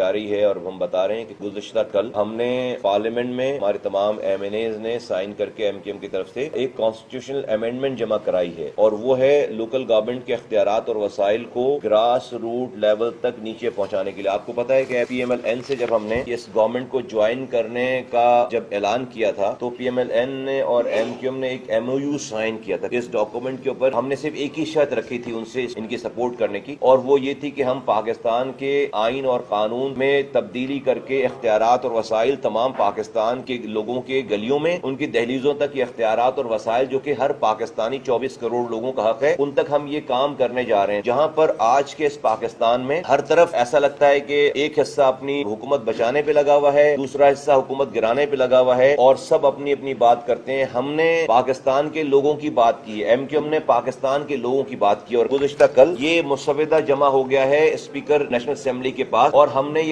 जारी है और हम बता रहे हैं कि गुजशत कल हमने पार्लियामेंट में हमारे तमाम एम ने साइन करके एम के तरफ़ से एक कॉन्स्टिट्यूशनल अमेंडमेंट जमा कराई है और वो है लोकल गवर्नमेंट के अख्तियार और वसाइल को ग्रास रूट लेवल तक नीचे पहुँचाने के लिए। आपको पता है कि पी एम एल एन से जब हमने इस गवर्नमेंट को ज्वाइन करने का जब ऐलान किया था तो पी ने और एम ने एक एम ओ यू साइन किया था। इस डॉक्यूमेंट के ऊपर हमने सिर्फ़ एक ही शर्त रखी थी उनसे इनकी सपोर्ट करने की और वो ये थी कि हम पाकिस्तान के आइन और कानून कानून में तब्दीली करके इख्तियार और वसाइल तमाम पाकिस्तान के लोगों के गलियों में, उनकी दहलीजों तक इख्तियार और वसाइल जो कि हर पाकिस्तानी चौबीस करोड़ लोगों का हक है, उन तक हम ये काम करने जा रहे हैं। जहाँ पर आज के इस पाकिस्तान में हर तरफ़ ऐसा लगता है कि एक हिस्सा अपनी हुकूमत बचाने पे लगा हुआ है, दूसरा हिस्सा हुकूमत गिराने पे लगा हुआ है और सब अपनी अपनी बात करते हैं। हमने पाकिस्तान के लोगों की बात की एम क्यू ने पाकिस्तान के लोगों की बात की और गुजशत कल ये मुसविदा जमा हो गया है स्पीकर नेशनल असम्बली के पास और हम